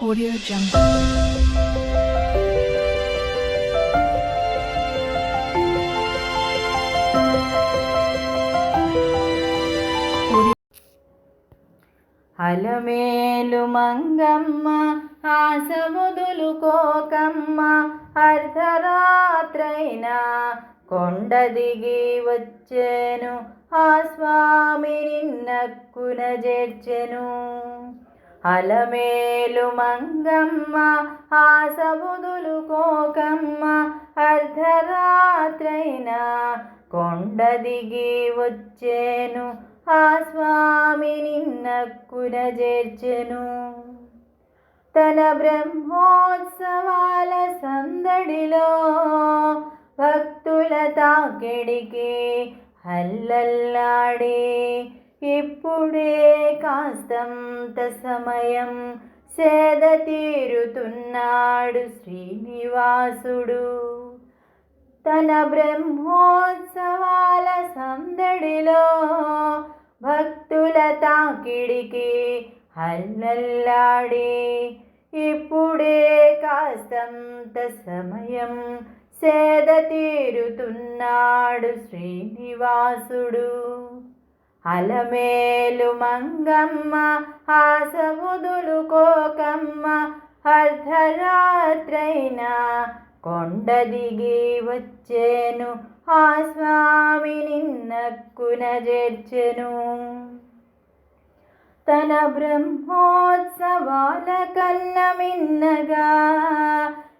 Audio Jungle. Alamelu Mangamma ఆసముదులు కోకమ్మ అర్ధరాత్రైనా కొండ దిగి వచ్చేను ఆ స్వామి నిన్నక్కున చేర్చెను అలమేలు మంగమ్మ ఆసముదులు కోకమ్మ అర్ధరాత్రైనా కొండ దిగి వచ్చేను. ఆ స్వామి నిన్నక్కున చేర్చెను. తన బ్రహ్మోత్సవాల సందడిలో భక్తుల తాకిడికి హల్లల్లాడే ఇప్పుడే కాస్తంత సమయం సేద తీరుతున్నాడు శ్రీనివాసుడు. తన బ్రహ్మోత్సవాల సందడిలో భక్తుల తాకిడికి హల్లల్లాడే ఇప్పుడే కాస్తంత సమయం సేద తీరుతున్నాడు శ్రీనివాసుడు. అలమేలు మంగమ్మ ఆసముదులు కోకమ్మ అర్ధరాత్రైనా కొండ దిగి వచ్చేను. ఆ స్వామి నిన్నక్కున చేర్చెను. తన బ్రహ్మోత్సవాల కన్న మిన్నగా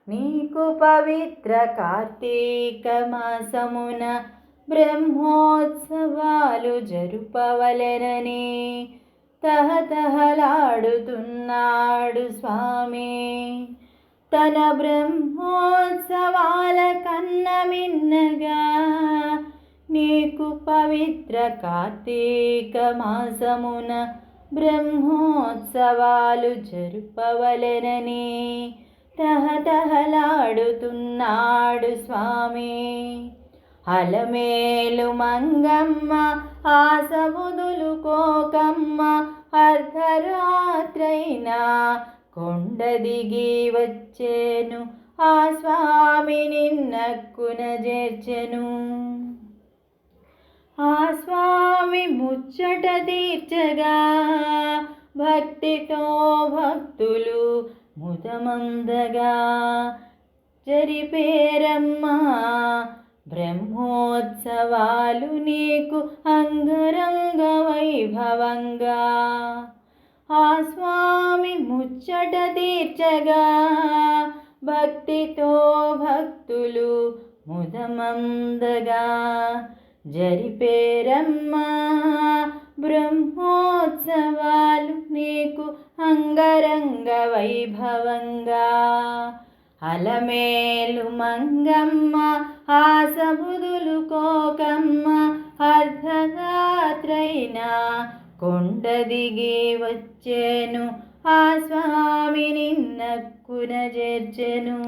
నీకు పవిత్ర కార్తీక మాసమున బ్రహ్మోత్సవాలు జరుపవలెనని తహతహలాడుతున్నాడు స్వామి. తన బ్రహ్మోత్సవాల కన్న మిన్నగా నీకు పవిత్ర కార్తీక మాసమున బ్రహ్మోత్సవాలు జరుపవలెనని తహతహలాడుతున్నాడు స్వామి. అలమేలు మంగమ్మ ఆసముదులుకోకమ్మ అర్ధరాత్రైనా కొండ దిగి వచ్చేను. ఆ స్వామి నిన్నక్కున చేర్చెను. ఆ స్వామి ముచ్చట తీర్చగా భక్తితో భక్తులు ముదమందగా. జరిపేరమ్మా బ్రహ్మోత్సవాలు నీకు అంగరంగ వైభవంగా. ఆ స్వామి ముచ్చట తీర్చగా భక్తితో భక్తులు ముదమందగా. జరిపేరమ్మా బ్రహ్మోత్సవాలు నీకు అంగరంగ వైభవంగా. అలమేలు మంగమ్మ ఆసముదులు కోకమ్మ అర్ధరాత్రైనా కొండ దిగి వచ్చేను. ఆ స్వామి నిన్నక్కున చేర్చెను